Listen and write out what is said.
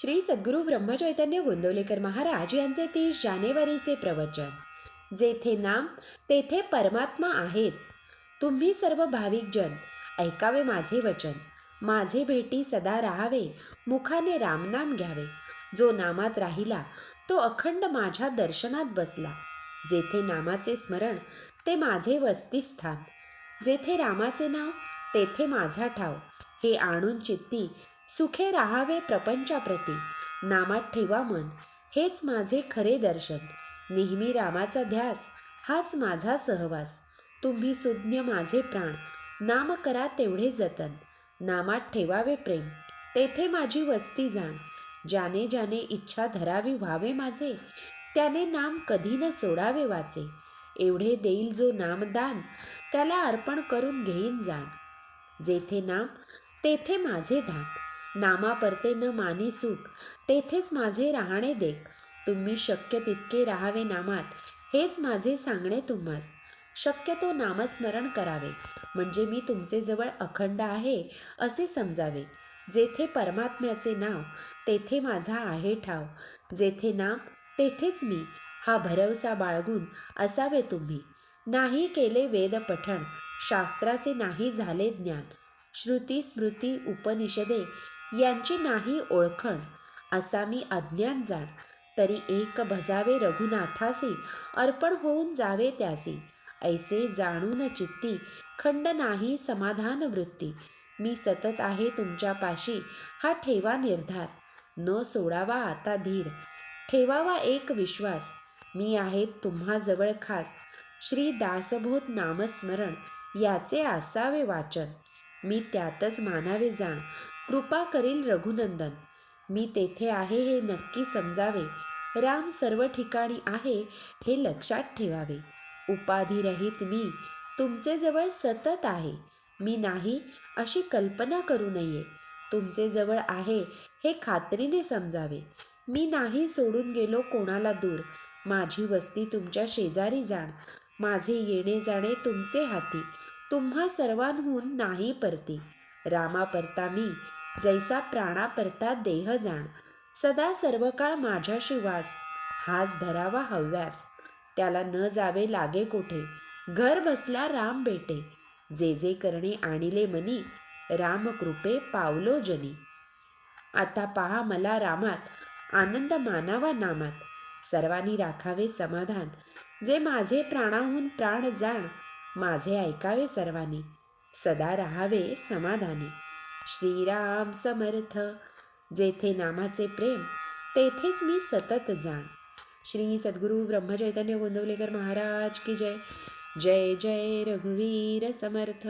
श्री सद्गुरू ब्रह्मचैतन्य गोंदवलेकर महाराज यांचे तीस जानेवारीचे प्रवचन. जेथे नाम तेथे परमात्मा आहेच. तुम्ही सर्व भाविक जन ऐकावे माझे वचन. माझे भेटी सदा राहावे मुखाने रामनाम घ्यावे. जो नामात राहिला तो अखंड माझ्या दर्शनात बसला. जेथे नामाचे स्मरण ते माझे वस्तीस्थान. जेथे रामाचे नाव तेथे माझा ठाव. हे आणून चित्ती सुखे राहावे प्रपंचाप्रती. नामात ठेवा मन. हेच माझे खरे दर्शन. नेहमी रामाचा ध्यास हाच माझा सहवास. तुम्ही सुज्ञ माझे प्राण. नाम करा तेवढे जतन. नामात ठेवावे प्रेम. तेथे माझी वस्ती जाण. ज्याने ज्याने इच्छा धरावी व्हावे माझे त्याने नाम कधी न सोडावे वाचे. एवढे देईल जो नामदान त्याला अर्पण करून घेईन जाण. जेथे नाम तेथे माझे धाम. नामा परते न मानी सुख. तेथेच माझे राहणे देख. तुम्ही शक्य तितके राहावे नामात. हेच माझे सांगणे तुम्हास. शक्यतो नामस्मरण करावे. म्हणजे मी तुमचे जवळ अखंड आहे असे समजावे. जेथे परमात्म्याचे नाव तेथे माझा आहे ठाव. जेथे नाम तेथेच मी. हा भरवसा बाळगून असावे तुम्ही. नाही केले वेद पठण. शास्त्राचे नाही झाले ज्ञान. श्रुती स्मृती उपनिषदे यांची नाही ओळखण. असा मी अज्ञान जाण. तरी एक भजावे रघुनाथासी अर्पण होऊन जावे त्यासी. ऐसे जाणून चित्ती खंड नाही समाधान वृत्ती. मी सतत आहे तुमच्या पाशी हा ठेवा निर्धार. न सोडावा आता धीर. ठेवावा एक विश्वास. मी आहे तुम्हाजवळ खास. श्री दासभूत नामस्मरण याचे असावे वाचन. मी त्यातच मानावे जाण. कृपा करील रघुनंदन. मी तेथे आहे हे नक्की समजावे. राम सर्व ठिकाणी आहे हे लक्षात ठेवावे. उपाधिरहित मी तुमचे जवळ सतत आहे. मी नाही अशी कल्पना करू नये. तुमचे जवळ आहे हे खात्रीने समजावे. मी नाही सोडून गेलो कोणाला दूर. माझी वस्ती तुमच्या शेजारी जाण. माझे येणे जाणे तुमचे हाती. तुम्हा सर्वांहून नाही परती. रामा परता मी जैसा प्राणा परता देह जाण. सदा सर्व काळ माझ्याशी वास हाच धरावा हव्यास. त्याला न जावे लागे कोठे? घर बसला राम भेटे जे जे करणे आणिले मनी राम कृपे पावलो जनी. आता पहा मला रामात आनंद मानावा नामात. सर्वांनी राखावे समाधान. जे माझे प्राणाहून प्राण जाण माझे ऐकावे सर्वांनी. सदा राहावे समाधानी. श्रीराम समर्थ. जेथे नामाचे प्रेम तेथेच मी सतत जाण. श्री सद्गुरू ब्रह्मचैतन्य गोंदवलेकर महाराज की जय. जय जय रघुवीर समर्थ.